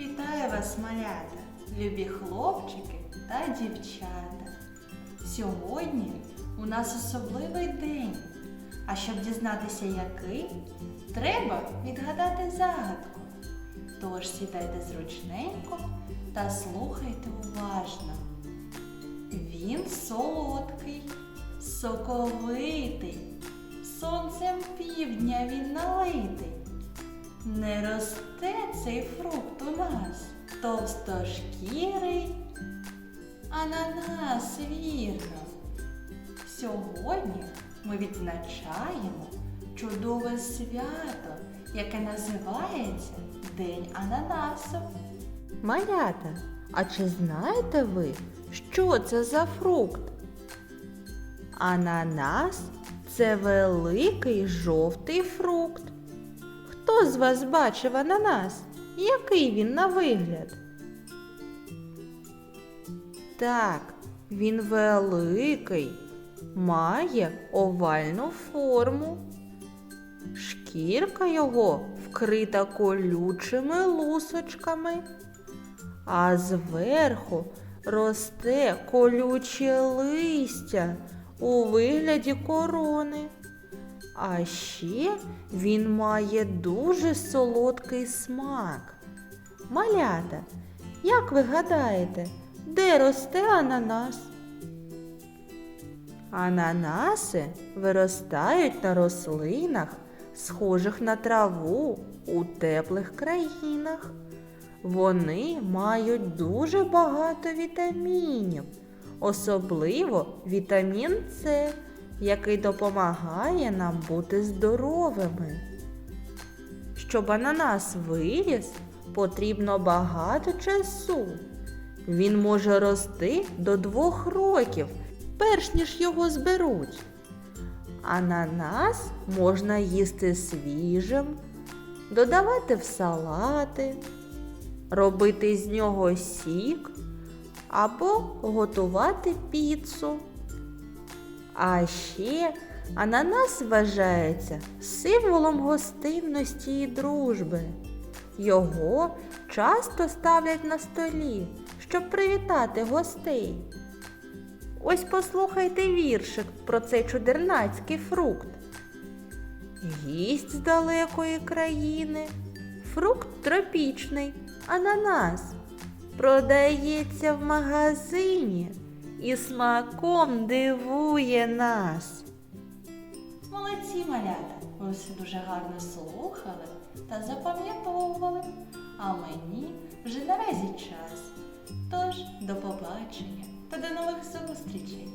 Вітаю вас, малята, любі хлопчики та дівчата. Сьогодні у нас особливий день. А щоб дізнатися, який, треба відгадати загадку. Тож сідайте зручненько та слухайте уважно. Він солодкий, соковитий, сонцем півдня він налитий. Не росте цей фрукт у нас, товстошкірий, ананас, вірно. Сьогодні ми відзначаємо чудове свято, яке називається День ананасу. Малята, а чи знаєте ви, що це за фрукт? Ананас це великий жовтий фрукт. Хто з вас бачив ананас? Який він на вигляд? Так, він великий, має овальну форму. Шкірка його вкрита колючими лусочками, а зверху росте колюче листя у вигляді корони. А ще він має дуже солодкий смак. Малята, як ви гадаєте, де росте ананас? Ананаси виростають на рослинах, схожих на траву у теплих країнах. Вони мають дуже багато вітамінів, особливо вітамін С, який допомагає нам бути здоровими. Щоб ананас виріс, потрібно багато часу. Він може рости до двох років, перш ніж його зберуть. Ананас можна їсти свіжим, додавати в салати, робити з нього сік або готувати піцу. А ще ананас вважається символом гостинності і дружби. Його часто ставлять на столі, щоб привітати гостей. Ось послухайте віршик про цей чудернацький фрукт. Гість з далекої країни, фрукт тропічний, ананас. Продається в магазині і смаком дивує нас. Молодці малята, ви все дуже гарно слухали та запам'ятовували. А мені вже наразі час. Тож до побачення та до нових зустрічей!